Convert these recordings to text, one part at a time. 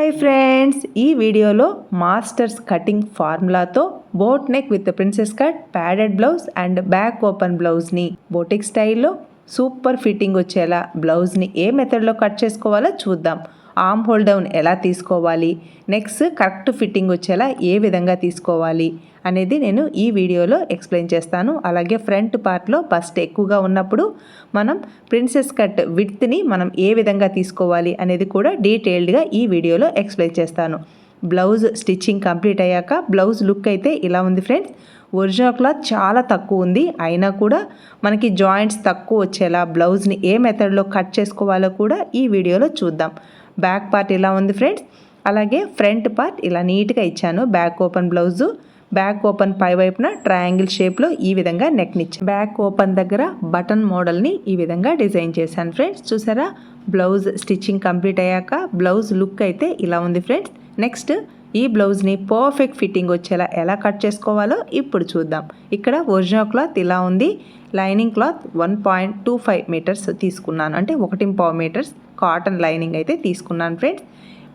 Hi friends ఈ వీడియోలో masters cutting ఫార్ములాతో boat neck with princess cut padded blouse and back open బ్లౌజ్ని. Boutique స్టైల్లో super fitting వచ్చేలా బ్లౌజ్ని ఏ మెథడ్లో కట్ చేసుకోవాలో చూద్దాం. ఆమ్ హోల్ డౌన్ ఎలా తీసుకోవాలి? నెక్స్ట్ కరెక్ట్ ఫిట్టింగ్ వచ్చేలా ఏ విధంగా తీసుకోవాలి? అనేది నేను ఈ వీడియోలో ఎక్స్ప్లెయిన్ చేస్తాను. అలాగే ఫ్రంట్ పార్ట్లో బస్ట్ ఎక్కువగా ఉన్నప్పుడు మనం ప్రిన్సెస్ కట్ విడ్త్ని మనం ఏ విధంగా తీసుకోవాలి అనేది కూడా డీటెయిల్డ్గా ఈ వీడియోలో ఎక్స్ప్లెయిన్ చేస్తాను. బ్లౌజ్ స్టిచ్చింగ్ కంప్లీట్ అయ్యాక బ్లౌజ్ లుక్ అయితే ఇలా ఉంది ఫ్రెండ్స్. ఒరిజినల్ క్లాత్ చాలా తక్కువ ఉంది. అయినా కూడా మనకి జాయింట్స్ తక్కువ వచ్చేలా బ్లౌజ్ని ఏ మెథడ్లో కట్ చేసుకోవాలో కూడా ఈ వీడియోలో చూద్దాం. బ్యాక్ పార్ట్ ఇలా ఉంది ఫ్రెండ్స్. అలాగే ఫ్రంట్ పార్ట్ ఇలా నీట్గా ఇచ్చాను. Back open blouse. Back open పై వైపున ట్రయాంగిల్ షేప్లో ఈ విధంగా నెక్ని ఇచ్చాను. బ్యాక్ ఓపెన్ దగ్గర బటన్ మోడల్ని ఈ విధంగా డిజైన్ చేశాను ఫ్రెండ్స్. చూసారా? బ్లౌజ్ స్టిచ్చింగ్ కంప్లీట్ అయ్యాక బ్లౌజ్ లుక్ అయితే ఇలా ఉంది ఫ్రెండ్స్. నెక్స్ట్ ఈ బ్లౌజ్ని పర్ఫెక్ట్ ఫిట్టింగ్ వచ్చేలా ఎలా కట్ చేసుకోవాలో ఇప్పుడు చూద్దాం. ఇక్కడ ఒరిజినల్ క్లాత్ ఇలా ఉంది. Lining cloth one point two five metres తీసుకున్నాను. అంటే ఒకటి పావు మీటర్స్ కాటన్ లైనింగ్ అయితే తీసుకున్నాను ఫ్రెండ్స్.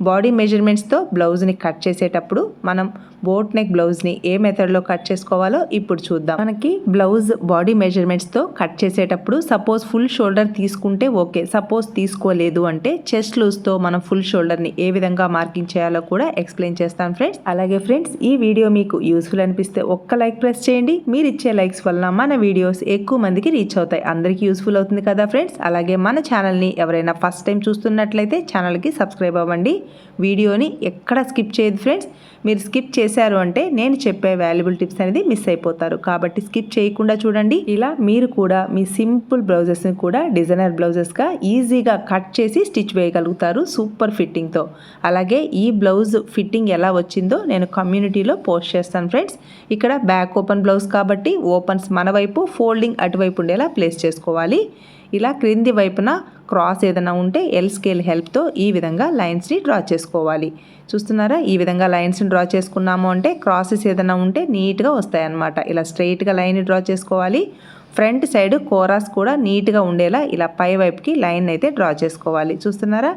బాడీ మెజర్మెంట్స్తో బ్లౌజ్ని కట్ చేసేటప్పుడు మనం బోట్ నెక్ బ్లౌజ్ని ఏ మెథడ్లో కట్ చేసుకోవాలో ఇప్పుడు చూద్దాం. మనకి బ్లౌజ్ బాడీ మెజర్మెంట్స్తో కట్ చేసేటప్పుడు సపోజ్ ఫుల్ షోల్డర్ తీసుకుంటే ఓకే. సపోజ్ తీసుకోలేదు అంటే చెస్ట్ లూజ్తో మనం ఫుల్ షోల్డర్ని ఏ విధంగా మార్కింగ్ చేయాలో కూడా ఎక్స్ప్లెయిన్ చేస్తాను ఫ్రెండ్స్ అలాగే ఫ్రెండ్స్ ఈ వీడియో మీకు యూస్ఫుల్ అనిపిస్తే ఒక్క లైక్ ప్రెస్ చేయండి. మీరు ఇచ్చే లైక్స్ వలన మన వీడియోస్ ఎక్కువ మందికి రీచ్ అవుతాయి. అందరికీ యూస్ఫుల్ అవుతుంది కదా ఫ్రెండ్స్ అలాగే మన ఛానల్ని ఎవరైనా ఫస్ట్ టైం చూస్తున్నట్లయితే ఛానల్కి సబ్స్క్రైబ్ అవ్వండి. వీడియోని ఎక్కడ స్కిప్ చేయదు ఫ్రెండ్స్ మీరు స్కిప్ చేసి చేశారు అంటే నేను చెప్పే వాల్యుబుల్ టిప్స్ అనేది మిస్ అయిపోతారు. కాబట్టి స్కిప్ చేయకుండా చూడండి. ఇలా మీరు కూడా మీ సింపుల్ బ్లౌజెస్ని కూడా డిజైనర్ బ్లౌజెస్గా ఈజీగా కట్ చేసి స్టిచ్ వేయగలుగుతారు సూపర్ ఫిట్టింగ్తో అలాగే ఈ బ్లౌజ్ ఫిట్టింగ్ ఎలా వచ్చిందో నేను కమ్యూనిటీలో పోస్ట్ చేస్తాను ఫ్రెండ్స్. ఇక్కడ బ్యాక్ ఓపెన్ బ్లౌజ్ కాబట్టి ఓపెన్స్ మన వైపు ఫోల్డింగ్ అటువైపు ఉండేలా ప్లేస్ చేసుకోవాలి. ఇలా క్రింది వైపున క్రాస్ ఏదైనా ఉంటే ఎల్ స్కేల్ హెల్ప్తో ఈ విధంగా లైన్స్ని డ్రా చేసుకోవాలి. చూస్తున్నారా? ఈ విధంగా లైన్స్ని డ్రా చేసుకున్నాము అంటే క్రాసెస్ ఏదైనా ఉంటే నీట్గా వస్తాయన్నమాట. ఇలా స్ట్రైట్గా లైన్ డ్రా చేసుకోవాలి. ఫ్రంట్ సైడ్ కోరాస్ కూడా నీట్గా ఉండేలా ఇలా పై వైపుకి లైన్ అయితే డ్రా చేసుకోవాలి. చూస్తున్నారా?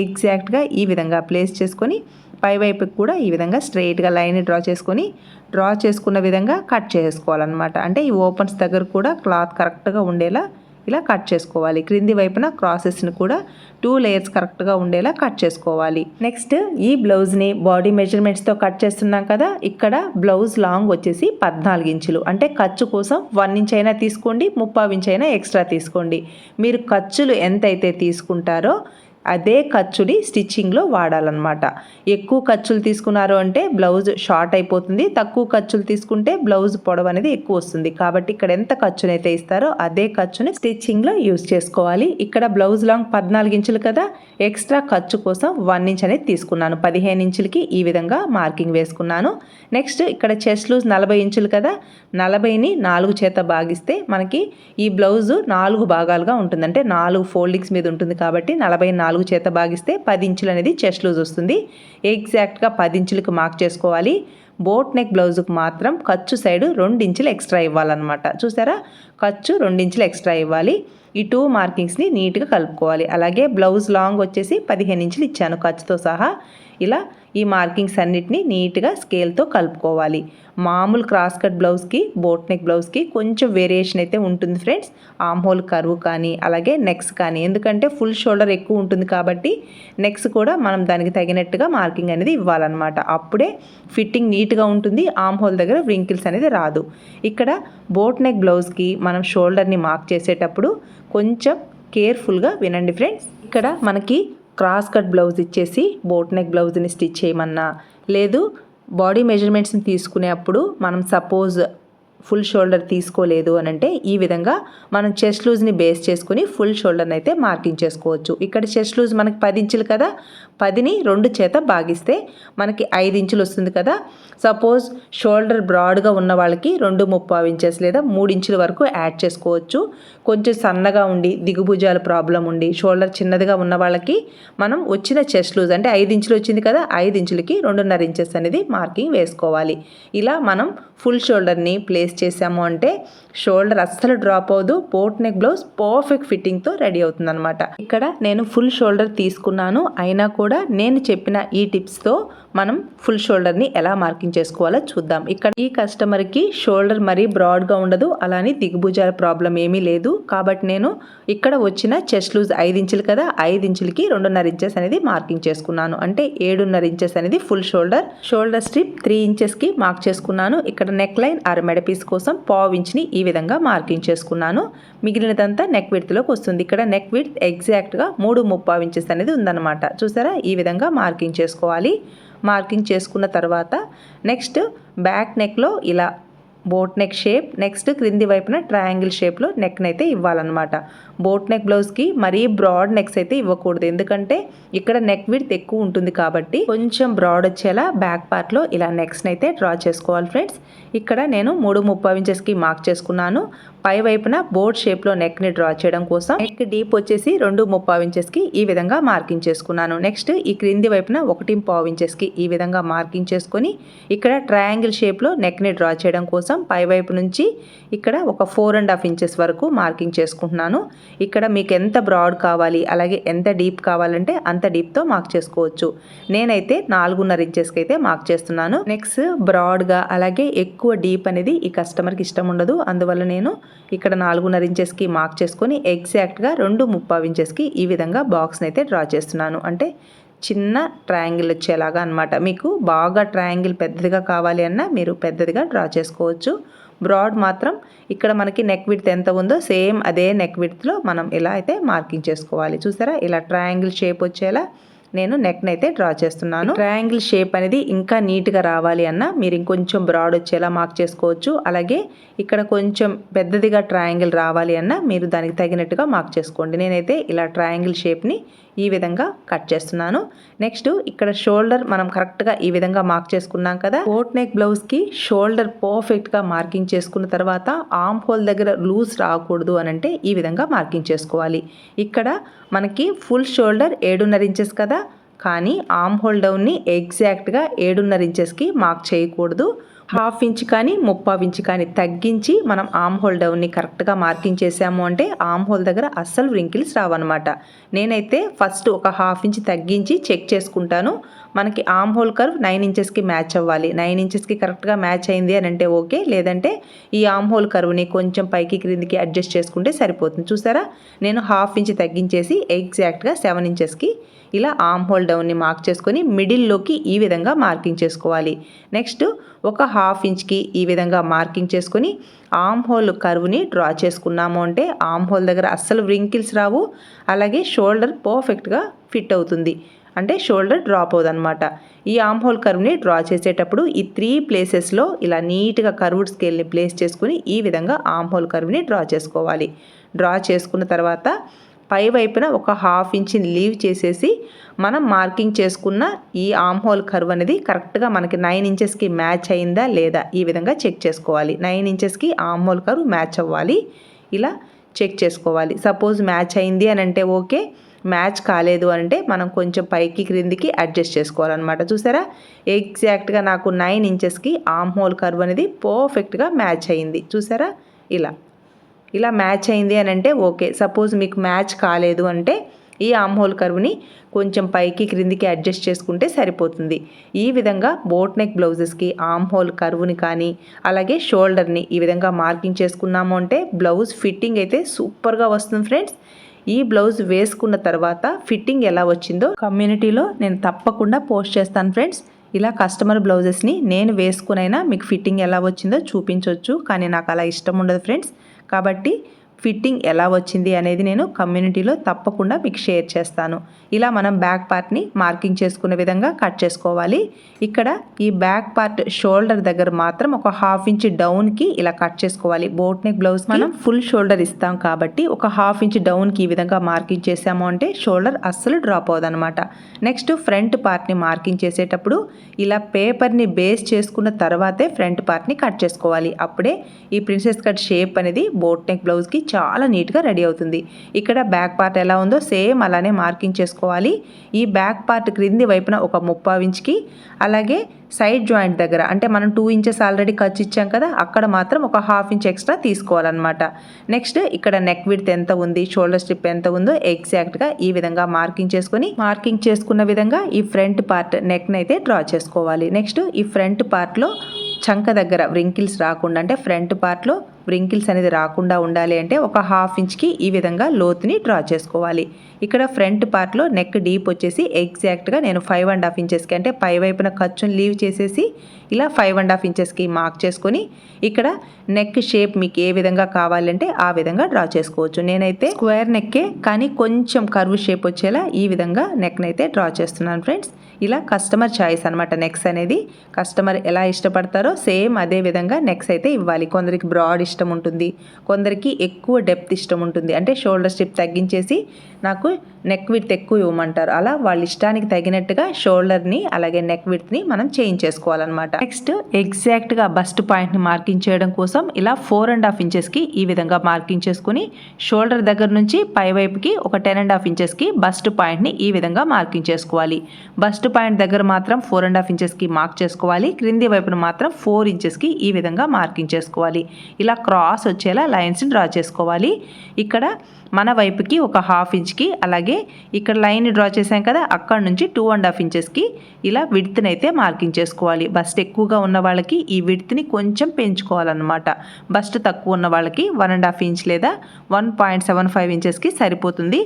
ఎగ్జాక్ట్గా ఈ విధంగా ప్లేస్ చేసుకొని పై వైపుకి కూడా ఈ విధంగా స్ట్రైట్గా లైన్ డ్రా చేసుకొని డ్రా చేసుకున్న విధంగా కట్ చేసుకోవాలన్నమాట. అంటే ఈ ఓపెన్స్ దగ్గర కూడా క్లాత్ కరెక్ట్గా ఉండేలా ఇలా కట్ చేసుకోవాలి. క్రింది వైపున క్రాసెస్ని కూడా టూ లేయర్స్ కరెక్ట్గా ఉండేలా కట్ చేసుకోవాలి. నెక్స్ట్ ఈ బ్లౌజ్ని బాడీ మెజర్మెంట్స్తో కట్ చేస్తున్నాం కదా ఇక్కడ బ్లౌజ్ లాంగ్ వచ్చేసి పద్నాలుగు ఇంచులు. అంటే ఖర్చు కోసం వన్ ఇంచ్ అయినా తీసుకోండి ముప్పావు ఇంచ్ అయినా ఎక్స్ట్రా తీసుకోండి. మీరు ఖర్చులు ఎంతైతే తీసుకుంటారో అదే ఖర్చుని స్టిచ్చింగ్లో వాడాలన్నమాట. ఎక్కువ ఖర్చులు తీసుకున్నారు అంటే బ్లౌజ్ షార్ట్ అయిపోతుంది. తక్కువ ఖర్చులు తీసుకుంటే బ్లౌజ్ పొడవు అనేది ఎక్కువ వస్తుంది. కాబట్టి ఇక్కడ ఎంత ఖర్చునైతే ఇస్తారో అదే ఖర్చుని స్టిచ్చింగ్లో యూజ్ చేసుకోవాలి. ఇక్కడ బ్లౌజ్ లాంగ్ పద్నాలుగు ఇంచులు కదా ఎక్స్ట్రా ఖర్చు కోసం వన్ ఇంచ్ అనేది తీసుకున్నాను. పదిహేను ఇంచులకి ఈ విధంగా మార్కింగ్ వేసుకున్నాను. నెక్స్ట్ ఇక్కడ చెస్ట్ లూజ్ నలభై ఇంచులు కదా నలభైని నాలుగు చేత భాగిస్తే మనకి ఈ బ్లౌజు నాలుగు భాగాలుగా ఉంటుంది. అంటే నాలుగు ఫోల్డింగ్స్ మీద ఉంటుంది కాబట్టి నలభై నాలుగు నాలుగు చేత భాగిస్తే పది ఇంచులు అనేది చెస్ట్ లూజ్ వస్తుంది. ఎగ్జాక్ట్గా పది ఇంచులకు మార్క్ చేసుకోవాలి. బోట్ నెక్ బ్లౌజ్కి మాత్రం ఖర్చు సైడ్ రెండు ఇంచులు ఎక్స్ట్రా ఇవ్వాలన్నమాట. చూసారా? ఖర్చు రెండు ఇంచులు ఎక్స్ట్రా ఇవ్వాలి. ఈ టూ మార్కింగ్స్ని నీట్గా కలుపుకోవాలి. అలాగే బ్లౌజ్ లాంగ్ వచ్చేసి పదిహేను ఇంచులు ఇచ్చాను ఖర్చుతో సహా. ఇలా ఈ మార్కింగ్స్ అన్నిటిని నీట్గా స్కేల్తో కలుపుకోవాలి. మామూలు క్రాస్ కట్ బ్లౌజ్కి బోట్ నెక్ బ్లౌజ్కి కొంచెం వేరియేషన్ అయితే ఉంటుంది ఫ్రెండ్స్. ఆమ్ హోల్ కరువు కానీ అలాగే నెక్స్ కానీ. ఎందుకంటే ఫుల్ షోల్డర్ ఎక్కువ ఉంటుంది కాబట్టి నెక్స్ కూడా మనం దానికి తగినట్టుగా మార్కింగ్ అనేది ఇవ్వాలన్నమాట. అప్పుడే ఫిట్టింగ్ నీట్గా ఉంటుంది ఆమ్ హోల్ దగ్గర వ్రింకిల్స్ అనేది రాదు. ఇక్కడ బోట్ నెక్ బ్లౌజ్కి మనం షోల్డర్ని మార్క్ చేసేటప్పుడు కొంచెం కేర్ఫుల్గా వినండి ఫ్రెండ్స్. ఇక్కడ మనకి క్రాస్ కట్ బ్లౌజ్ ఇచ్చేసి బోట్ నెక్ బ్లౌజ్ని స్టిచ్ చేయమన్నా. లేదు బాడీ మెజర్మెంట్స్ని తీసుకునేప్పుడు మనం సపోజ్ ఫుల్ షోల్డర్ తీసుకోలేదు అని అంటే ఈ విధంగా మనం చెస్ట్ లూజ్ని బేస్ చేసుకుని ఫుల్ షోల్డర్ని అయితే మార్కింగ్ చేసుకోవచ్చు. ఇక్కడ చెస్ట్ లూజ్ మనకి పది ఇంచులు కదా పదిని రెండు చేత భాగిస్తే మనకి ఐదు ఇంచులు వస్తుంది కదా. సపోజ్ షోల్డర్ బ్రాడ్గా ఉన్న వాళ్ళకి రెండు ముప్పావు ఇంచెస్ లేదా మూడు ఇంచుల వరకు యాడ్ చేసుకోవచ్చు. కొంచెం సన్నగా ఉండి దిగుభుజాల ప్రాబ్లం ఉండి షోల్డర్ చిన్నదిగా ఉన్న వాళ్ళకి మనం వచ్చిన చెస్ట్ లూజ్ అంటే ఐదు ఇంచులు వచ్చింది కదా ఐదు ఇంచులకి రెండున్నర ఇంచెస్ అనేది మార్కింగ్ వేసుకోవాలి. ఇలా మనం ఫుల్ షోల్డర్ని ప్లేస్ చేసాము అంటే షోల్డర్ అస్సలు డ్రాప్ అవ్వదు బోట్ నెక్ బ్లౌజ్ పర్ఫెక్ట్ ఫిట్టింగ్తో రెడీ అవుతుంది అనమాట ఇక్కడ నేను ఫుల్ షోల్డర్ తీసుకున్నాను అయినా కూడా నేను చెప్పిన ఈ టిప్స్తో మనం ఫుల్ షోల్డర్ని ఎలా మార్కింగ్ చేసుకోవాలో చూద్దాం. ఇక్కడ ఈ కస్టమర్కి షోల్డర్ మరీ బ్రాడ్గా ఉండదు అలానే దిగుభుజాల ప్రాబ్లం ఏమీ లేదు. కాబట్టి నేను ఇక్కడ వచ్చిన చెస్ట్ లూజ్ ఐదు ఇంచులు కదా ఐదు ఇంచులకి రెండున్నర ఇంచెస్ అనేది మార్కింగ్ చేసుకున్నాను. అంటే ఏడున్నర ఇంచెస్ అనేది full shoulder shoulder strip three ఇంచెస్కి మార్క్ చేసుకున్నాను. ఇక్కడ నెక్ లైన్ ఆరు మెడ పీస్ కోసం పావు ఇంచ్ని ఈ విధంగా మార్కింగ్ చేసుకున్నాను. మిగిలినదంతా నెక్ విడ్త్లోకి వస్తుంది. ఇక్కడ నెక్ విడ్త్ ఎగ్జాక్ట్గా మూడు ముప్పావు ఇంచెస్ అనేది ఉందన్నమాట. చూసారా? ఈ విధంగా మార్కింగ్ చేసుకోవాలి. మార్కింగ్ చేసుకున్న తర్వాత నెక్స్ట్ బ్యాక్ నెక్లో ఇలా బోట్ నెక్ షేప్ నెక్స్ట్ క్రింది వైపున ట్రయాంగిల్ షేప్లో నెక్ని అయితే ఇవ్వాలన్నమాట. బోట్ నెక్ బ్లౌజ్కి మరీ బ్రాడ్ నెక్స్ అయితే ఇవ్వకూడదు. ఎందుకంటే ఇక్కడ నెక్ విడ్త్ ఎక్కువ ఉంటుంది కాబట్టి కొంచెం బ్రాడ్ వచ్చేలా బ్యాక్ పార్ట్లో ఇలా నెక్స్ని అయితే డ్రా చేసుకోవాలి ఫ్రెండ్స్. ఇక్కడ నేను మూడు ముప్పై ఇంచెస్కి మార్క్ చేసుకున్నాను. పై వైపున బోర్డ్ షేప్లో నెక్ని డ్రా చేయడం కోసం నెక్ డీప్ వచ్చేసి రెండు ముప్పావు ఇంచెస్కి ఈ విధంగా మార్కింగ్ చేసుకున్నాను. నెక్స్ట్ ఈ క్రింది వైపున ఒకటి పావు ఇంచెస్కి ఈ విధంగా మార్కింగ్ చేసుకొని ఇక్కడ ట్రయాంగిల్ షేప్లో నెక్ని డ్రా చేయడం కోసం పై వైపు నుంచి ఇక్కడ ఒక ఫోర్ అండ్ హాఫ్ ఇంచెస్ వరకు మార్కింగ్ చేసుకుంటున్నాను. ఇక్కడ మీకు ఎంత బ్రాడ్ కావాలి అలాగే ఎంత డీప్ కావాలంటే అంత డీప్తో మార్క్ చేసుకోవచ్చు. నేనైతే నాలుగున్నర ఇంచెస్కి అయితే మార్క్ చేస్తున్నాను. నెక్స్ట్ బ్రాడ్గా అలాగే ఎక్కువ డీప్ అనేది ఈ కస్టమర్కి ఇష్టం ఉండదు. అందువల్ల నేను ఇక్కడ నాలుగున్నర ఇంచెస్కి మార్క్ చేసుకొని ఎగ్జాక్ట్గా రెండు ముప్పావు ఇంచెస్కి ఈ విధంగా బాక్స్ని అయితే డ్రా చేస్తున్నాను. అంటే చిన్న ట్రయాంగిల్ వచ్చేలాగా అనమాట మీకు బాగా ట్రయాంగిల్ పెద్దదిగా కావాలి అన్నా మీరు పెద్దదిగా డ్రా చేసుకోవచ్చు. బ్రాడ్ మాత్రం ఇక్కడ మనకి నెక్ విడ్త్ ఎంత ఉందో సేమ్ అదే నెక్ విడ్త్లో మనం ఇలా అయితే మార్కింగ్ చేసుకోవాలి. చూసారా? ఇలా ట్రయాంగిల్ షేప్ వచ్చేలా నేను నెక్ని అయితే డ్రా చేస్తున్నాను. ట్రయాంగిల్ షేప్ అనేది ఇంకా నీట్గా రావాలి అన్న మీరు ఇంకొంచెం బ్రాడ్ వచ్చేలా మార్క్ చేసుకోవచ్చు. అలాగే ఇక్కడ కొంచెం పెద్దదిగా ట్రయాంగిల్ రావాలి అన్న మీరు దానికి తగినట్టుగా మార్క్ చేసుకోండి. నేనైతే ఇలా ట్రయాంగిల్ షేప్ని ఈ విధంగా కట్ చేస్తున్నాను. నెక్స్ట్ ఇక్కడ షోల్డర్ మనం కరెక్ట్గా ఈ విధంగా మార్క్ చేసుకున్నాం కదా. కోట్ నెక్ బ్లౌజ్కి షోల్డర్ పర్ఫెక్ట్గా మార్కింగ్ చేసుకున్న తర్వాత ఆమ్ హోల్ దగ్గర లూజ్ రాకూడదు అని అంటే ఈ విధంగా మార్కింగ్ చేసుకోవాలి. ఇక్కడ మనకి ఫుల్ షోల్డర్ ఏడున్నర ఇంచెస్ కదా. కానీ ఆమ్ హోల్ డౌన్ని ఎగ్జాక్ట్గా ఏడున్నర ఇంచెస్కి మార్క్ చేయకూడదు. హాఫ్ ఇంచ్ కానీ ముప్పావు ఇంచ్ కానీ తగ్గించి మనం ఆమ్ హోల్ డౌన్ని కరెక్ట్గా మార్కింగ్ చేసాము అంటే ఆమ్ హోల్ దగ్గర అస్సలు వ్రింకిల్స్ రావన్నమాట. నేనైతే ఫస్ట్ ఒక హాఫ్ ఇంచ్ తగ్గించి చెక్ చేసుకుంటాను. మనకి ఆమ్ హోల్ కర్వ్ నైన్ ఇంచెస్కి మ్యాచ్ అవ్వాలి. నైన్ ఇంచెస్కి కరెక్ట్గా మ్యాచ్ అయింది అని అంటే ఓకే లేదంటే ఈ ఆమ్ హోల్ కర్వ్ని కొంచెం పైకి క్రిందికి అడ్జస్ట్ చేసుకుంటే సరిపోతుంది. చూసారా? నేను హాఫ్ ఇంచ్ తగ్గించేసి ఎగ్జాక్ట్గా సెవెన్ ఇంచెస్కి ఇలా ఆమ్ హోల్ డౌన్ని మార్క్ చేసుకొని మిడిల్లోకి ఈ విధంగా మార్కింగ్ చేసుకోవాలి. నెక్స్ట్ ఒక హాఫ్ ఇంచ్కి ఈ విధంగా మార్కింగ్ చేసుకొని ఆమ్ హోల్ కర్వ్ని డ్రా చేసుకున్నాము అంటే ఆమ్ హోల్ దగ్గర అస్సలు వ్రింకిల్స్ రావు. అలాగే షోల్డర్ పర్ఫెక్ట్గా ఫిట్ అవుతుంది. అంటే షోల్డర్ డ్రాప్ అవుదన్నమాట ఈ ఆమ్ హోల్ కర్వ్ని డ్రా చేసేటప్పుడు ఈ త్రీ ప్లేసెస్లో ఇలా నీట్గా కర్వ్డ్ స్కేల్ని ప్లేస్ చేసుకుని ఈ విధంగా ఆమ్ హోల్ కర్వ్ని డ్రా చేసుకోవాలి. డ్రా చేసుకున్న తర్వాత పై వైపున ఒక హాఫ్ ఇంచ్ని లీవ్ చేసేసి మనం మార్కింగ్ చేసుకున్న ఈ ఆమ్ హోల్ కర్వ్ అనేది కరెక్ట్గా మనకి నైన్ ఇంచెస్కి మ్యాచ్ అయిందా లేదా ఈ విధంగా చెక్ చేసుకోవాలి. నైన్ ఇంచెస్కి ఆమ్ హోల్ కర్వ్ మ్యాచ్ అవ్వాలి. ఇలా చెక్ చేసుకోవాలి. సపోజ్ మ్యాచ్ అయింది అని అంటే ఓకే. మ్యాచ్ కాలేదు అంటే మనం కొంచెం పైకి క్రిందికి అడ్జస్ట్ చేసుకోవాలన్నమాట. చూసారా? ఎగ్జాక్ట్గా నాకు నైన్ ఇంచెస్కి ఆమ్ హోల్ కర్వ్ అనేది పర్ఫెక్ట్గా మ్యాచ్ అయింది. చూసారా? ఇలా. ఇలా మ్యాచ్ అయింది అని అంటే ఓకే. సపోజ్ మీకు మ్యాచ్ కాలేదు అంటే ఈ ఆమ్ హోల్ కర్వ్ని కొంచెం పైకి క్రిందికి అడ్జస్ట్ చేసుకుంటే సరిపోతుంది. ఈ విధంగా బోట్ నెక్ బ్లౌజెస్కి ఆమ్ హోల్ కర్వ్ని కానీ అలాగే షోల్డర్ని ఈ విధంగా మార్కింగ్ చేసుకున్నాము అంటే బ్లౌజ్ ఫిట్టింగ్ అయితే సూపర్గా వస్తుంది ఫ్రెండ్స్ ఈ బ్లౌజ్ వేసుకున్న తర్వాత ఫిట్టింగ్ ఎలా వచ్చిందో కమ్యూనిటీలో నేను తప్పకుండా పోస్ట్ చేస్తాను ఫ్రెండ్స్. ఇలా కస్టమర్ బ్లౌజెస్ని నేను వేసుకునైనా మీకు ఫిట్టింగ్ ఎలా వచ్చిందో చూపించవచ్చు కానీ నాకు అలా ఇష్టం ఉండదు ఫ్రెండ్స్. కాబట్టి ఫిట్టింగ్ ఎలా వచ్చింది అనేది నేను కమ్యూనిటీలో తప్పకుండా మీకు షేర్ చేస్తాను. ఇలా మనం బ్యాక్ పార్ట్ని మార్కింగ్ చేసుకునే విధంగా కట్ చేసుకోవాలి. ఇక్కడ ఈ బ్యాక్ పార్ట్ షోల్డర్ దగ్గర మాత్రం ఒక హాఫ్ ఇంచ్ డౌన్కి ఇలా కట్ చేసుకోవాలి. బోట్ నెక్ బ్లౌజ్ మనం ఫుల్ షోల్డర్ ఇస్తాం కాబట్టి ఒక హాఫ్ ఇంచ్ డౌన్కి ఈ విధంగా మార్కింగ్ చేసాము అంటే షోల్డర్ అస్సలు డ్రాప్ అవ్వదనమాట నెక్స్ట్ ఫ్రంట్ పార్ట్ని మార్కింగ్ చేసేటప్పుడు ఇలా పేపర్ని బేస్ చేసుకున్న తర్వాతే ఫ్రంట్ పార్ట్ని కట్ చేసుకోవాలి. అప్పుడే ఈ ప్రిన్సెస్ కట్ షేప్ అనేది బోట్ నెక్ బ్లౌజ్కి చాలా నీట్గా రెడీ అవుతుంది. ఇక్కడ బ్యాక్ పార్ట్ ఎలా ఉందో సేమ్ అలానే మార్కింగ్ చేసుకోవాలి. ఈ బ్యాక్ పార్ట్ క్రింది వైపున ఒక ముప్పావు ఇంచ్కి అలాగే సైడ్ జాయింట్ దగ్గర అంటే మనం టూ ఇంచెస్ ఆల్రెడీ ఖర్చు ఇచ్చాం కదా అక్కడ మాత్రం ఒక హాఫ్ ఇంచ్ ఎక్స్ట్రా తీసుకోవాలన్నమాట. నెక్స్ట్ ఇక్కడ నెక్ విడ్త్ ఎంత ఉంది షోల్డర్ స్ట్రిప్ ఎంత ఉందో ఎగ్జాక్ట్గా ఈ విధంగా మార్కింగ్ చేసుకొని మార్కింగ్ చేసుకున్న విధంగా ఈ ఫ్రంట్ పార్ట్ నెక్ని అయితే డ్రా చేసుకోవాలి. నెక్స్ట్ ఈ ఫ్రంట్ పార్ట్లో చంక దగ్గర వ్రింకిల్స్ రాకుండా అంటే ఫ్రంట్ పార్ట్లో వ్రింకిల్స్ అనేది రాకుండా ఉండాలి అంటే ఒక హాఫ్ ఇంచ్కి ఈ విధంగా లోతుని డ్రా చేసుకోవాలి. ఇక్కడ ఫ్రంట్ పార్ట్లో నెక్ డీప్ వచ్చేసి ఎగ్జాక్ట్గా నేను ఫైవ్ అండ్ హాఫ్ ఇంచెస్కి అంటే పై వైపున ఖర్చును లీవ్ చేసేసి ఇలా ఫైవ్ అండ్ హాఫ్ ఇంచెస్కి మార్క్ చేసుకొని ఇక్కడ నెక్ షేప్ మీకు ఏ విధంగా కావాలంటే ఆ విధంగా డ్రా చేసుకోవచ్చు. నేనైతే స్క్వేర్ నెక్కే కానీ కొంచెం కర్వ్ షేప్ వచ్చేలా ఈ విధంగా నెక్నైతే డ్రా చేస్తున్నాను ఫ్రెండ్స్ ఇలా కస్టమర్ చాయిస్ అనమాట నెక్స్ అనేది కస్టమర్ ఎలా ఇష్టపడతారో సేమ్ అదే విధంగా నెక్స్ అయితే ఇవ్వాలి. కొందరికి బ్రాడ్ ఇష్టం ఉంటుంది. కొందరికి ఎక్కువ డెప్త్ ఇష్టం ఉంటుంది. అంటే షోల్డర్ స్ట్రిప్ తగ్గించేసి నాకు నెక్ విడ్త్ ఎక్కువ ఇవ్వమంటారు. అలా వాళ్ళ ఇష్టానికి తగినట్టుగా షోల్డర్ని అలాగే నెక్ విడ్త్ని మనం చేంజ్ చేసుకోవాలన్నమాట. నెక్స్ట్ ఎగ్జాక్ట్గా బస్ట్ పాయింట్ని మార్కింగ్ చేయడం కోసం ఇలా ఫోర్ అండ్ హాఫ్ ఇంచెస్కి ఈ విధంగా మార్కింగ్ చేసుకుని షోల్డర్ దగ్గర నుంచి పై వైపుకి ఒక టెన్ అండ్ హాఫ్ ఇంచెస్కి బస్ట్ పాయింట్ని ఈ విధంగా మార్కింగ్ చేసుకోవాలి. బస్ట్ పాయింట్ దగ్గర మాత్రం ఫోర్ అండ్ హాఫ్ ఇంచెస్కి మార్క్ చేసుకోవాలి. క్రింది వైపున మాత్రం ఫోర్ ఇంచెస్కి ఈ విధంగా మార్కింగ్ చేసుకోవాలి. ఇలా క్రాస్ వచ్చేలా లైన్స్ని డ్రా చేసుకోవాలి. ఇక్కడ మన వైపుకి ఒక హాఫ్ ఇంచ్కి అలాగే ఇక్కడ లైన్ డ్రా చేసాం కదా అక్కడ నుంచి టూ అండ్ హాఫ్ ఇంచెస్కి ఇలా విడ్త్ని అయితే మార్కింగ్ చేసుకోవాలి బస్ట్ ఎక్కువగా ఉన్న వాళ్ళకి ఈ విడ్త్ని కొంచెం పెంచుకోవాలన్నమాట. బస్ట్ తక్కువ ఉన్న వాళ్ళకి వన్ అండ్ హాఫ్ ఇంచ్ లేదా వన్ పాయింట్ సెవెన్ ఫైవ్ ఇంచెస్కి సరిపోతుంది.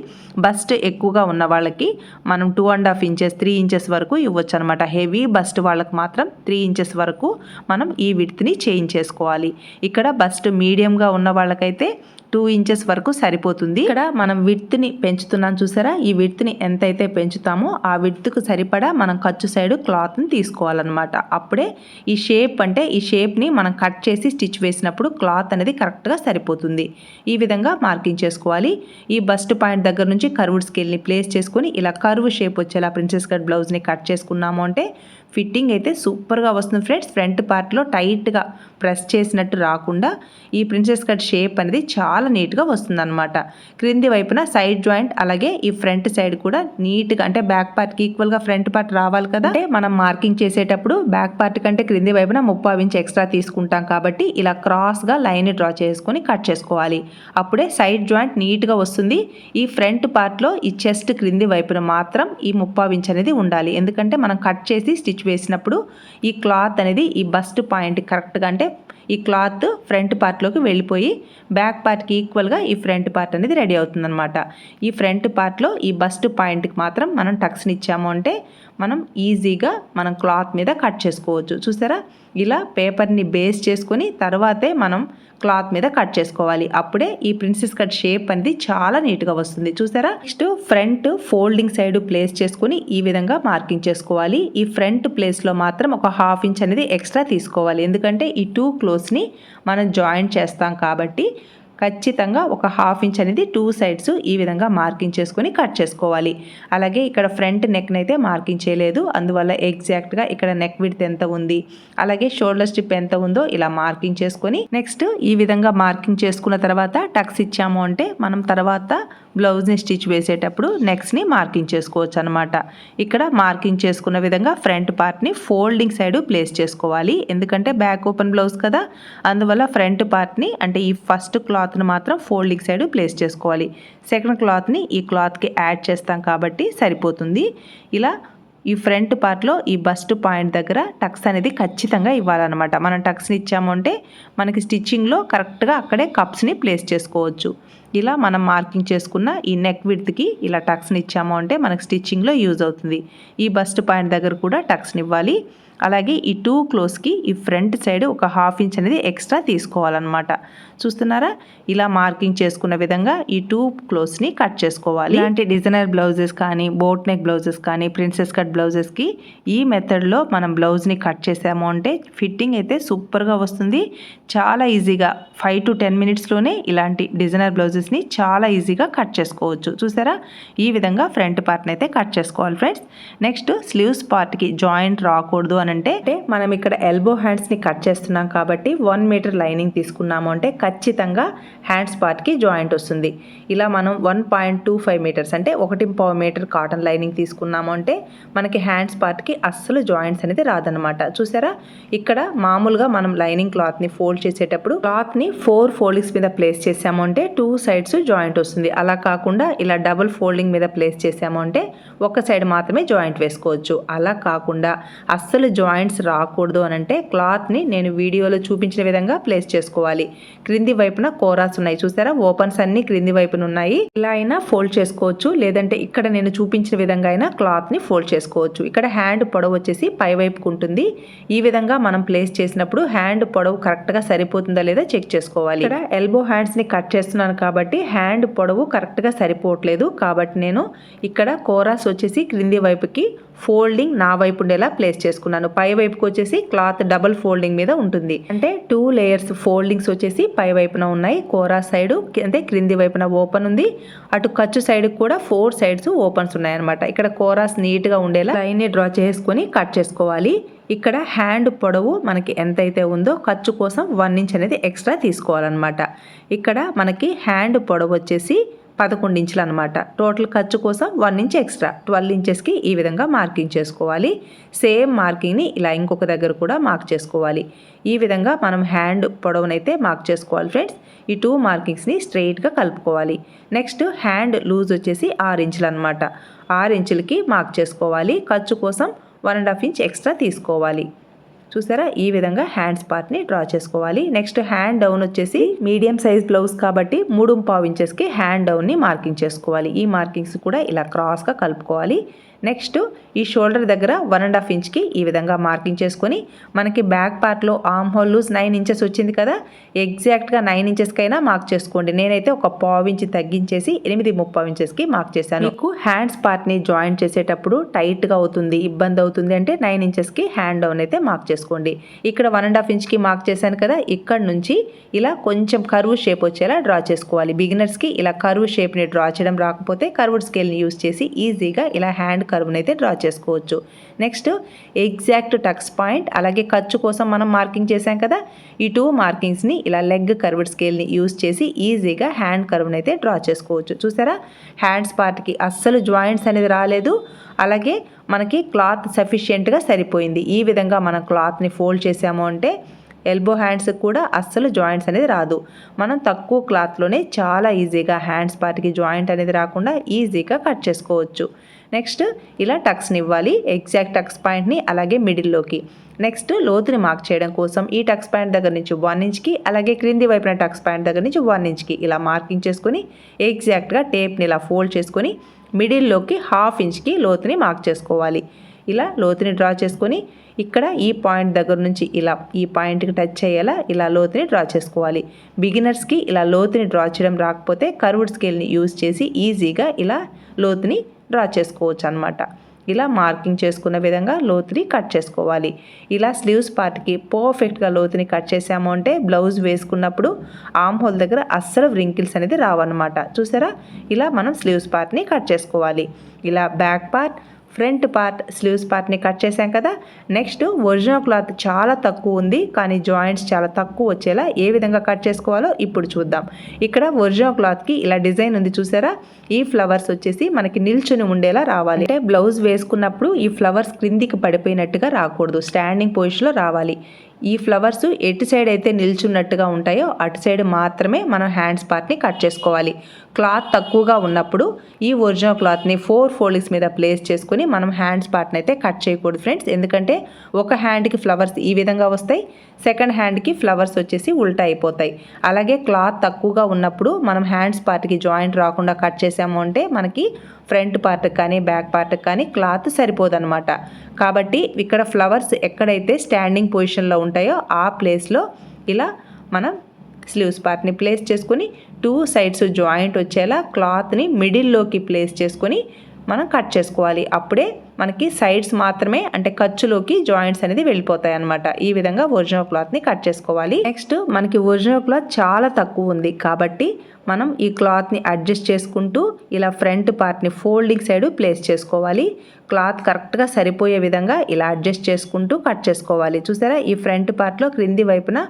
బస్ట్ ఎక్కువగా ఉన్న వాళ్ళకి మనం two and half inches three inches వరకు ఇవ్వచ్చు అనమాట హెవీ బస్ట్ వాళ్ళకి మాత్రం త్రీ ఇంచెస్ వరకు మనం ఈ విడ్త్ని చేంజ్ చేసుకోవాలి ఇక్కడ బస్ట్ మీడియంగా ఉన్న వాళ్ళకైతే టూ ఇంచెస్ వరకు సరిపోతుంది. ఇక్కడ మనం విడ్త్ని పెంచుతున్నాం చూసారా? ఈ విడ్త్ని ఎంతైతే పెంచుతామో ఆ విడ్త్కు సరిపడా మనం ఖర్చు సైడ్ క్లాత్ని తీసుకోవాలన్నమాట. అప్పుడే ఈ షేప్ అంటే ఈ షేప్ని మనం కట్ చేసి స్టిచ్ వేసినప్పుడు క్లాత్ అనేది కరెక్ట్గా సరిపోతుంది. ఈ విధంగా మార్కింగ్ చేసుకోవాలి. ఈ బస్ట్ పాయింట్ దగ్గర నుంచి కర్వ్డ్ స్కేల్ని ప్లేస్ చేసుకొని ఇలా కర్వ్ షేప్ వచ్చేలా ప్రిన్సెస్ కట్ బ్లౌజ్ని కట్ చేసుకున్నాము అంటే ఫిట్టింగ్ అయితే సూపర్గా వస్తుంది ఫ్రెండ్స్. ఫ్రంట్ పార్ట్లో టైట్గా ప్రెస్ చేసినట్టు రాకుండా ఈ ప్రిన్సెస్ కట్ షేప్ అనేది చాలా నీట్గా వస్తుంది అనమాట క్రింది వైపున సైడ్ జాయింట్ అలాగే ఈ ఫ్రంట్ సైడ్ కూడా నీట్గా అంటే బ్యాక్ పార్ట్కి ఈక్వల్గా ఫ్రంట్ పార్ట్ రావాలి కదా. అంటే మనం మార్కింగ్ చేసేటప్పుడు బ్యాక్ పార్ట్ కంటే క్రింది వైపున ముప్పై ఇంచ్ ఎక్స్ట్రా తీసుకుంటాం కాబట్టి ఇలా క్రాస్గా లైన్ డ్రా చేసుకొని కట్ చేసుకోవాలి. అప్పుడే సైడ్ జాయింట్ నీట్గా వస్తుంది. ఈ ఫ్రంట్ పార్ట్లో ఈ చెస్ట్ క్రింది వైపున మాత్రం ఈ ముప్పై ఇంచ్ అనేది ఉండాలి. ఎందుకంటే మనం కట్ చేసి స్టిచ్ వేసినప్పుడు ఈ క్లాత్ అనేది ఈ బస్ట్ పాయింట్ కరెక్ట్గా అంటే ఈ క్లాత్ ఫ్రంట్ పార్ట్లోకి వెళ్ళిపోయి బ్యాక్ పార్ట్కి ఈక్వల్గా ఈ ఫ్రంట్ పార్ట్ అనేది రెడీ అవుతుందన్నమాట. ఈ ఫ్రంట్ పార్ట్లో ఈ బస్ట్ పాయింట్కి మాత్రం మనం టక్స్ని ఇచ్చాము అంటే మనం ఈజీగా మనం క్లాత్ మీద కట్ చేసుకోవచ్చు. చూసారా? ఇలా పేపర్ని బేస్ చేసుకొని తర్వాతే మనం క్లాత్ మీద కట్ చేసుకోవాలి. అప్పుడే ఈ ప్రిన్సెస్ కట్ షేప్ అనేది చాలా నీట్గా వస్తుంది. చూసారా? Next front folding side place చేసుకొని ఈ విధంగా మార్కింగ్ చేసుకోవాలి. ఈ ఫ్రంట్ ప్లేస్లో మాత్రం ఒక హాఫ్ ఇంచ్ అనేది ఎక్స్ట్రా తీసుకోవాలి. ఎందుకంటే ఈ టూ క్లోత్స్ని మనం జాయింట్ చేస్తాం కాబట్టి ఖచ్చితంగా ఒక హాఫ్ ఇంచ్ అనేది టూ సైడ్స్ ఈ విధంగా మార్కింగ్ చేసుకొని కట్ చేసుకోవాలి. అలాగే ఇక్కడ ఫ్రంట్ నెక్ని అయితే మార్కింగ్ చేయలేదు. అందువల్ల ఎగ్జాక్ట్గా ఇక్కడ నెక్ విడ్త్ ఎంత ఉంది? అలాగే షోల్డర్ స్ట్రిప్ ఎంత ఉందో ఇలా మార్కింగ్ చేసుకొని నెక్స్ట్ ఈ విధంగా మార్కింగ్ చేసుకున్న తర్వాత టక్స్ ఇచ్చాము అంటే మనం తర్వాత బ్లౌజ్ని స్టిచ్ వేసేటప్పుడు నెక్స్ట్ని మార్కింగ్ చేసుకోవచ్చు అనమాట ఇక్కడ మార్కింగ్ చేసుకున్న విధంగా ఫ్రంట్ పార్ట్ని ఫోల్డింగ్ సైడ్ ప్లేస్ చేసుకోవాలి. ఎందుకంటే బ్యాక్ ఓపెన్ బ్లౌజ్ కదా. అందువల్ల ఫ్రంట్ పార్ట్ని అంటే ఈ ఫస్ట్ క్లాత్ని మాత్రం ఫోల్డింగ్ సైడ్ ప్లేస్ చేసుకోవాలి. సెకండ్ క్లాత్ని ఈ క్లాత్కి యాడ్ చేస్తాం కాబట్టి సరిపోతుంది. ఇలా ఈ ఫ్రంట్ పార్ట్లో ఈ బస్ట్ పాయింట్ దగ్గర టక్స్ అనేది ఖచ్చితంగా ఇవ్వాలన్నమాట. మనం టక్స్ని ఇచ్చామంటే మనకి స్టిచ్చింగ్లో కరెక్ట్గా అక్కడే కప్స్ని ప్లేస్ చేసుకోవచ్చు. ఇలా మనం మార్కింగ్ చేసుకున్న ఈ నెక్ విడ్త్కి ఇలా టక్స్ని ఇచ్చాము అంటే మనకి స్టిచ్చింగ్లో యూజ్ అవుతుంది. ఈ బస్ట్ పాయింట్ దగ్గర కూడా టక్స్ని ఇవ్వాలి. అలాగే ఈ టూ క్లోజ్కి ఈ ఫ్రంట్ సైడ్ ఒక హాఫ్ ఇంచ్ అనేది ఎక్స్ట్రా తీసుకోవాలన్నమాట. చూస్తున్నారా? ఇలా మార్కింగ్ చేసుకున్న విధంగా ఈ టూ క్లోజ్ని కట్ చేసుకోవాలి. ఇలాంటి డిజైనర్ బ్లౌజెస్ కానీ బోట్ నెక్ బ్లౌజెస్ కానీ ప్రిన్సెస్ కట్ బ్లౌజెస్కి ఈ మెథడ్లో మనం బ్లౌజ్ని కట్ చేసాము అంటే ఫిట్టింగ్ అయితే సూపర్గా వస్తుంది. చాలా ఈజీగా ఫైవ్ టు టెన్ మినిట్స్లోనే ఇలాంటి డిజైనర్ బ్లౌజెస్ని చాలా ఈజీగా కట్ చేసుకోవచ్చు. చూసారా? ఈ విధంగా ఫ్రంట్ పార్ట్ని అయితే కట్ చేసుకోవాలి ఫ్రెండ్స్. నెక్స్ట్ స్లీవ్స్ పార్ట్కి జాయింట్ రాకూడదు అని అంటే అంటే మనం ఇక్కడ ఎల్బో హ్యాండ్స్ని కట్ చేస్తున్నాం కాబట్టి వన్ మీటర్ లైనింగ్ తీసుకున్నాము అంటే ఖచ్చితంగా హ్యాండ్స్ పార్ట్కి జాయింట్ వస్తుంది. ఇలా మనం one point two five metres అంటే ఒకటి పావు మీటర్ కాటన్ లైనింగ్ తీసుకున్నాము అంటే మనకి హ్యాండ్స్ పార్ట్కి అస్సలు జాయింట్స్ అనేది రాదనమాట చూసారా? ఇక్కడ మామూలుగా మనం లైనింగ్ క్లాత్ని ఫోల్డ్ చేసేటప్పుడు క్లాత్ని ఫోర్ ఫోల్డింగ్స్ మీద ప్లేస్ చేసాము అంటే టూ సైడ్స్ జాయింట్ వస్తుంది. అలా కాకుండా ఇలా డబుల్ ఫోల్డింగ్ మీద ప్లేస్ చేసాము అంటే ఒక సైడ్ మాత్రమే జాయింట్ వేసుకోవచ్చు. అలా కాకుండా అస్సలు జాయింట్స్ రాకూడదు అని అంటే క్లాత్ని నేను వీడియోలో చూపించిన విధంగా ప్లేస్ చేసుకోవాలి. క్రింది వైపున కోరాస్ ఉన్నాయి. చూసారా? ఓపెన్స్ అన్ని క్రింది వైపున ఉన్నాయి. ఇలా అయినా ఫోల్డ్ చేసుకోవచ్చు. లేదంటే ఇక్కడ నేను చూపించిన విధంగా అయినా క్లాత్ని ఫోల్డ్ చేసుకోవచ్చు. ఇక్కడ హ్యాండ్ పొడవు వచ్చేసి పై వైపుకు ఉంటుంది. ఈ విధంగా మనం ప్లేస్ చేసినప్పుడు హ్యాండ్ పొడవు కరెక్ట్గా సరిపోతుందా లేదా చెక్ చేసుకోవాలి. ఇక్కడ ఎల్బో హ్యాండ్స్ని కట్ చేస్తున్నాను కాబట్టి హ్యాండ్ పొడవు కరెక్ట్గా సరిపోవట్లేదు. కాబట్టి నేను ఇక్కడ కోరాస్ వచ్చేసి క్రింది వైపుకి ఫోల్డింగ్ నా వైపు ఉండేలా ప్లేస్ చేసుకున్నాను. పై వైపుకి వచ్చేసి క్లాత్ డబుల్ ఫోల్డింగ్ మీద ఉంటుంది. అంటే టూ లేయర్స్ ఫోల్డింగ్స్ వచ్చేసి పై వైపున ఉన్నాయి. కోరా సైడ్ అంటే క్రింది వైపున ఓపెన్ ఉంది. అటు ఖర్చు సైడ్ కూడా ఫోర్ సైడ్స్ ఓపెన్స్ ఉన్నాయన్నమాట. ఇక్కడ కోరాస్ నీట్గా ఉండేలా లైన్ని డ్రా చేసుకొని కట్ చేసుకోవాలి. ఇక్కడ హ్యాండ్ పొడవు మనకి ఎంతైతే ఉందో ఖర్చు కోసం వన్ ఇంచ్ అనేది ఎక్స్ట్రా తీసుకోవాలన్నమాట. ఇక్కడ మనకి హ్యాండ్ పొడవు వచ్చేసి పదకొండు ఇంచులు అనమాట టోటల్ ఖర్చు కోసం వన్ ఇంచ్ ఎక్స్ట్రా ట్వెల్వ్ ఇంచెస్కి ఈ విధంగా మార్కింగ్ చేసుకోవాలి. సేమ్ మార్కింగ్ని ఇలా ఇంకొక దగ్గర కూడా మార్క్ చేసుకోవాలి. ఈ విధంగా మనం హ్యాండ్ పొడవునైతే మార్క్ చేసుకోవాలి ఫ్రెండ్స్ ఈ టూ మార్కింగ్స్ని స్ట్రెయిట్గా కలుపుకోవాలి. నెక్స్ట్ హ్యాండ్ లూజ్ వచ్చేసి ఆరు ఇంచులు అనమాట ఆరు ఇంచులకి మార్క్ చేసుకోవాలి. ఖర్చు కోసం one and half inch extra తీసుకోవాలి. చూసారా? ఈ విధంగా హ్యాండ్స్ పార్ట్ని డ్రా చేసుకోవాలి. నెక్స్ట్ హ్యాండ్ డౌన్ వచ్చేసి మీడియం సైజ్ బ్లౌజ్ కాబట్టి మూడు పావు ఇంచెస్కి హ్యాండ్ డౌన్ని మార్కింగ్ చేసుకోవాలి. ఈ మార్కింగ్స్ కూడా ఇలా క్రాస్గా కలుపుకోవాలి. నెక్స్ట్ ఈ షోల్డర్ దగ్గర వన్ అండ్ హాఫ్ ఇంచ్కి ఈ విధంగా మార్కింగ్ చేసుకొని మనకి బ్యాక్ పార్ట్లో arm hole loose nine inches వచ్చింది కదా? ఎగ్జాక్ట్గా నైన్ ఇంచెస్కైనా మార్క్ చేసుకోండి. నేనైతే ఒక పావు ఇంచ్ తగ్గించేసి ఎనిమిది ముప్పావు ఇంచెస్కి మార్క్ చేశాను. మీకు హ్యాండ్స్ పార్ట్ని జాయింట్ చేసేటప్పుడు టైట్గా అవుతుంది ఇబ్బంది అవుతుంది అంటే నైన్ ఇంచెస్కి హ్యాండ్ డౌన్ అయితే మార్క్ చేసుకోండి. ఇక్కడ వన్ అండ్ హాఫ్ ఇంచ్కి మార్క్ చేశాను కదా? ఇక్కడ నుంచి ఇలా కొంచెం కరువు షేప్ వచ్చేలా డ్రా చేసుకోవాలి. బిగినర్స్కి ఇలా కరువు షేప్ని డ్రా చేయడం రాకపోతే కరువుడ్ స్కేల్ని యూస్ చేసి ఈజీగా ఇలా హ్యాండ్ కర్వ్ని అయితే డ్రా చేసుకోవచ్చు. నెక్స్ట్ ఎగ్జాక్ట్ టక్స్ పాయింట్ అలాగే ఖర్చు కోసం మనం మార్కింగ్ చేసాం కదా ఈ టూ మార్కింగ్స్ని ఇలా లెగ్ కర్వ్డ్ స్కేల్ని యూజ్ చేసి ఈజీగా హ్యాండ్ కర్వ్ని అయితే డ్రా చేసుకోవచ్చు. చూసారా? హ్యాండ్స్ పార్ట్కి అస్సలు జాయింట్స్ అనేది రాలేదు. అలాగే మనకి క్లాత్ సఫిషియెంట్గా సరిపోయింది. ఈ విధంగా మనం క్లాత్ని ఫోల్డ్ చేసాము అంటే ఎల్బో హ్యాండ్స్కి కూడా అస్సలు జాయింట్స్ అనేది రాదు. మనం తక్కువ క్లాత్లోనే చాలా ఈజీగా హ్యాండ్స్ పార్ట్కి జాయింట్ అనేది రాకుండా ఈజీగా కట్ చేసుకోవచ్చు. నెక్స్ట్ ఇలా టక్స్ని ఇవ్వాలి ఎగ్జాక్ట్ టక్స్ పాయింట్ని అలాగే మిడిల్లోకి నెక్స్ట్ లోతుని మార్క్ చేయడం కోసం ఈ టక్స్ పాయింట్ దగ్గర నుంచి వన్ ఇంచ్కి అలాగే క్రింది వైపున టక్స్ పాయింట్ దగ్గర నుంచి వన్ ఇంచ్కి ఇలా మార్కింగ్ చేసుకొని ఎగ్జాక్ట్గా టేప్ని ఇలా ఫోల్డ్ చేసుకొని మిడిల్లోకి హాఫ్ ఇంచ్కి లోతుని మార్క్ చేసుకోవాలి. ఇలా లోతుని డ్రా చేసుకొని ఇక్కడ ఈ పాయింట్ దగ్గర నుంచి ఇలా ఈ పాయింట్కి టచ్ అయ్యేలా ఇలా లోతుని డ్రా చేసుకోవాలి. బిగినర్స్కి ఇలా లోతుని డ్రా చేయడం రాకపోతే కర్వ్డ్ స్కేల్ని యూజ్ చేసి ఈజీగా ఇలా లోతుని డ్రా చేసుకోవచ్చు అనమాట ఇలా మార్కింగ్ చేసుకున్న విధంగా లోతుని కట్ చేసుకోవాలి. ఇలా స్లీవ్స్ పార్ట్కి పర్ఫెక్ట్గా లోతుని కట్ చేసాము అంటే బ్లౌజ్ వేసుకున్నప్పుడు ఆమ్ హోల్ దగ్గర అస్సలు వ్రింకిల్స్ అనేది రావన్నమాట. చూసారా? ఇలా మనం స్లీవ్స్ పార్ట్ని కట్ చేసుకోవాలి. ఇలా back part front part sleeves పార్ట్ని కట్ చేసాం కదా. నెక్స్ట్ ఒరిజినల్ క్లాత్ చాలా తక్కువ ఉంది కానీ జాయింట్స్ చాలా తక్కువ వచ్చేలా ఏ విధంగా కట్ చేసుకోవాలో ఇప్పుడు చూద్దాం. ఇక్కడ ఒరిజినల్ క్లాత్కి ఇలా డిజైన్ ఉంది చూసారా? ఈ ఫ్లవర్స్ వచ్చేసి మనకి నిల్చుని ఉండేలా రావాలి. అంటే బ్లౌజ్ వేసుకున్నప్పుడు ఈ ఫ్లవర్స్ క్రిందికి పడిపోయినట్టుగా రాకూడదు స్టాండింగ్ పొజిషన్లో రావాలి. ఈ ఫ్లవర్స్ ఎటు సైడ్ అయితే నిల్చున్నట్టుగా ఉంటాయో అటు సైడ్ మాత్రమే మనం హ్యాండ్స్ పార్ట్ని కట్ చేసుకోవాలి. క్లాత్ తక్కువగా ఉన్నప్పుడు ఈ ఒరిజినల్ క్లాత్ని ఫోర్ ఫోల్డింగ్స్ మీద ప్లేస్ చేసుకుని మనం హ్యాండ్స్ పార్ట్ని అయితే కట్ చేయకూడదు ఫ్రెండ్స్. ఎందుకంటే ఒక హ్యాండ్కి ఫ్లవర్స్ ఈ విధంగా వస్తాయి సెకండ్ హ్యాండ్కి ఫ్లవర్స్ వచ్చేసి ఉల్టా అయిపోతాయి. అలాగే క్లాత్ తక్కువగా ఉన్నప్పుడు మనం హ్యాండ్స్ పార్ట్కి జాయింట్ రాకుండా కట్ చేసాము అంటే మనకి ఫ్రంట్ పార్ట్కి కానీ బ్యాక్ పార్ట్కి కానీ క్లాత్ సరిపోదన్నమాట. కాబట్టి ఇక్కడ ఫ్లవర్స్ ఎక్కడైతే స్టాండింగ్ పొజిషన్లో ఉంటాయో ఆ ప్లేస్లో ఇలా మనం స్లీవ్స్ పార్ట్ని ప్లేస్ చేసుకొని టూ సైడ్స్ జాయింట్ వచ్చేలా క్లాత్ని మిడిల్లోకి ప్లేస్ చేసుకొని మనం కట్ చేసుకోవాలి. అప్పుడే మనకి సైడ్స్ మాత్రమే అంటే ఖర్చులోకి జాయింట్స్ అనేది వెళ్ళిపోతాయి అనమాట ఈ విధంగా ఒరిజినల్ క్లాత్ని కట్ చేసుకోవాలి. నెక్స్ట్ మనకి ఒరిజినల్ క్లాత్ చాలా తక్కువ ఉంది. కాబట్టి మనం ఈ క్లాత్ని అడ్జస్ట్ చేసుకుంటూ ఇలా ఫ్రంట్ పార్ట్ని ఫోల్డింగ్ సైడ్ ప్లేస్ చేసుకోవాలి. క్లాత్ కరెక్ట్గా సరిపోయే విధంగా ఇలా అడ్జస్ట్ చేసుకుంటూ కట్ చేసుకోవాలి. చూసారా? ఈ ఫ్రంట్ పార్ట్లో క్రింది వైపున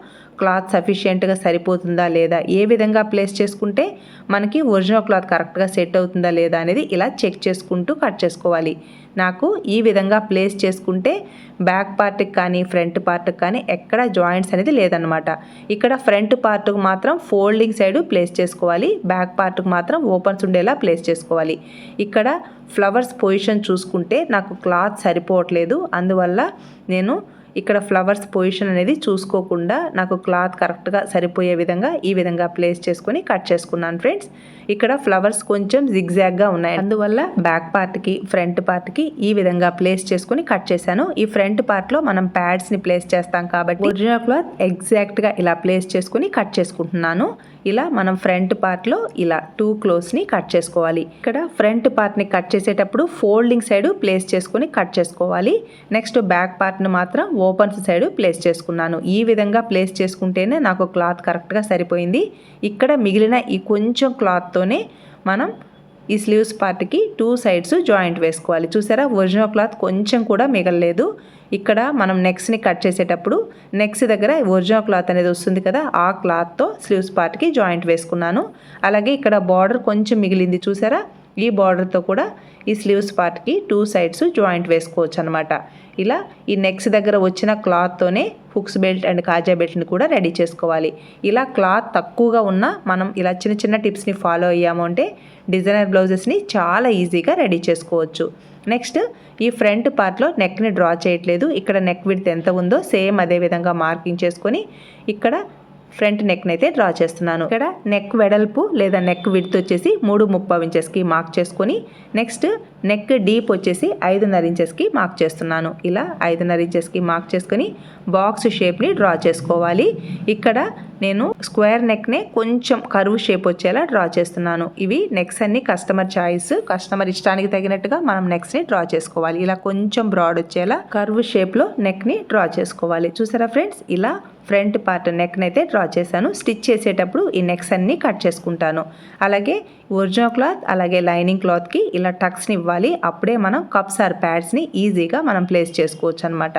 క్లాత్ సఫిషియెంట్గా సరిపోతుందా లేదా? ఏ విధంగా ప్లేస్ చేసుకుంటే మనకి ఒరిజినల్ క్లాత్ కరెక్ట్గా సెట్ అవుతుందా లేదా అనేది ఇలా చెక్ చేసుకుంటూ కట్ చేసుకోవాలి. నాకు ఈ విధంగా ప్లేస్ చేసుకుంటే బ్యాక్ పార్ట్కి కానీ ఫ్రంట్ పార్ట్కి కానీ ఎక్కడ జాయింట్స్ అనేది లేదనమాట ఇక్కడ ఫ్రంట్ పార్ట్కు మాత్రం ఫోల్డింగ్ సైడ్ ప్లేస్ చేసుకోవాలి. బ్యాక్ పార్ట్కు మాత్రం ఓపెన్స్ ఉండేలా ప్లేస్ చేసుకోవాలి. ఇక్కడ ఫ్లవర్స్ పొజిషన్ చూసుకుంటే నాకు క్లాత్ సరిపోవట్లేదు. అందువల్ల నేను ఇక్కడ ఫ్లవర్స్ పొజిషన్ అనేది చూసుకోకుండా నాకు క్లాత్ కరెక్ట్గా సరిపోయే విధంగా ఈ విధంగా ప్లేస్ చేసుకొని కట్ చేసుకున్నాను ఫ్రెండ్స్. ఇక్కడ ఫ్లవర్స్ కొంచెం జిగ్జాగ్గా ఉన్నాయి. అందువల్ల బ్యాక్ పార్ట్కి ఫ్రంట్ పార్ట్కి ఈ విధంగా ప్లేస్ చేసుకుని కట్ చేశాను. ఈ ఫ్రంట్ పార్ట్లో మనం ప్యాడ్స్ని ప్లేస్ చేస్తాం కాబట్టి ఒరిజినల్ క్లాత్ ఎగ్జాక్ట్గా ఇలా ప్లేస్ చేసుకొని కట్ చేసుకుంటున్నాను. ఇలా మనం ఫ్రంట్ పార్ట్లో ఇలా టూ క్లోత్స్ని కట్ చేసుకోవాలి. ఇక్కడ ఫ్రంట్ పార్ట్ని కట్ చేసేటప్పుడు ఫోల్డింగ్ సైడ్ ప్లేస్ చేసుకొని కట్ చేసుకోవాలి. నెక్స్ట్ బ్యాక్ పార్ట్ని మాత్రం ఓపెన్స్ సైడ్ ప్లేస్ చేసుకున్నాను. ఈ విధంగా ప్లేస్ చేసుకుంటేనే నాకు క్లాత్ కరెక్ట్గా సరిపోయింది. ఇక్కడ మిగిలిన ఈ కొంచెం క్లాత్తోనే మనం ఈ స్లీవ్స్ పార్ట్కి టూ సైడ్స్ జాయింట్ వేసుకోవాలి. చూసారా? ఒరిజినల్ క్లాత్ కొంచెం కూడా మిగలలేదు. ఇక్కడ మనం నెక్స్ట్ని కట్ చేసేటప్పుడు నెక్స్ట్ దగ్గర ఒరిజినల్ క్లాత్ అనేది వస్తుంది కదా ఆ క్లాత్తో స్లీవ్స్ పార్ట్కి జాయింట్ వేసుకున్నాను. అలాగే ఇక్కడ బార్డర్ కొంచెం మిగిలింది చూసారా? ఈ బార్డర్తో కూడా ఈ స్లీవ్స్ పార్ట్కి టూ సైడ్స్ జాయింట్ వేసుకోవచ్చు అనమాట ఇలా ఈ నెక్స్ దగ్గర వచ్చిన క్లాత్తోనే హుక్స్ బెల్ట్ అండ్ కాజా బెల్ట్ని కూడా రెడీ చేసుకోవాలి. ఇలా క్లాత్ తక్కువగా ఉన్న మనం ఇలా చిన్న చిన్న టిప్స్ని ఫాలో అయ్యాము అంటే డిజైనర్ బ్లౌజెస్ని చాలా ఈజీగా రెడీ చేసుకోవచ్చు. నెక్స్ట్ ఈ ఫ్రంట్ పార్ట్లో నెక్ని డ్రా చేయట్లేదు. ఇక్కడ నెక్ విడ్త్ ఎంత ఉందో సేమ్ అదే విధంగా మార్కింగ్ చేసుకొని ఇక్కడ ఫ్రంట్ నెక్ని అయితే డ్రా చేస్తున్నాను. ఇక్కడ నెక్ వెడల్పు లేదా నెక్ విడ్త్ వచ్చేసి మూడు ముప్పై ఇంచెస్కి మార్క్ చేసుకొని నెక్స్ట్ నెక్ డీప్ వచ్చేసి ఐదున్నర ఇంచెస్కి మార్క్ చేస్తున్నాను. ఇలా ఐదున్నర ఇంచెస్కి మార్క్ చేసుకొని బాక్స్ షేప్ని డ్రా చేసుకోవాలి. ఇక్కడ నేను స్క్వేర్ నెక్నే కొంచెం కరువు షేప్ వచ్చేలా డ్రా చేస్తున్నాను. ఇవి నెక్స్ అన్ని కస్టమర్ చాయిస్ కస్టమర్ ఇష్టానికి తగినట్టుగా మనం నెక్స్ని డ్రా చేసుకోవాలి. ఇలా కొంచెం బ్రాడ్ వచ్చేలా కర్వ్ షేప్లో నెక్ని డ్రా చేసుకోవాలి. చూసారా ఫ్రెండ్స్? ఇలా ఫ్రంట్ పార్ట్ నెక్ని అయితే డ్రా చేశాను. స్టిచ్ చేసేటప్పుడు ఈ నెక్స్ అన్నీ కట్ చేసుకుంటాను. అలాగే ఒరిజినల్ క్లాత్ అలాగే లైనింగ్ క్లాత్కి ఇలా టక్స్ని ఇవ్వాలి. అప్పుడే మనం కప్స్ ఆర్ ప్యాడ్స్ని ఈజీగా మనం ప్లేస్ చేసుకోవచ్చు అనమాట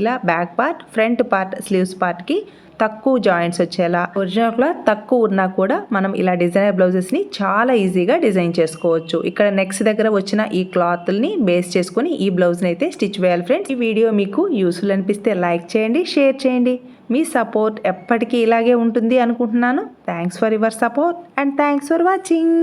ఇలా back part front part sleeves పార్ట్కి తక్కువ జాయింట్స్ వచ్చేలా ఒరిజినల్ క్లాత్ తక్కువ ఉన్నా కూడా మనం ఇలా డిజైనర్ బ్లౌజెస్ని చాలా ఈజీగా డిజైన్ చేసుకోవచ్చు. ఇక్కడ నెక్స్ట్ దగ్గర వచ్చిన ఈ క్లాత్ని బేస్ చేసుకుని ఈ బ్లౌజ్ని అయితే స్టిచ్ వేయాలి ఫ్రెండ్స్. ఈ వీడియో మీకు యూస్ఫుల్ అనిపిస్తే లైక్ చేయండి షేర్ చేయండి. మీ సపోర్ట్ ఎప్పటికీ ఇలాగే ఉంటుంది అనుకుంటున్నాను. Thanks for your support and thanks for watching.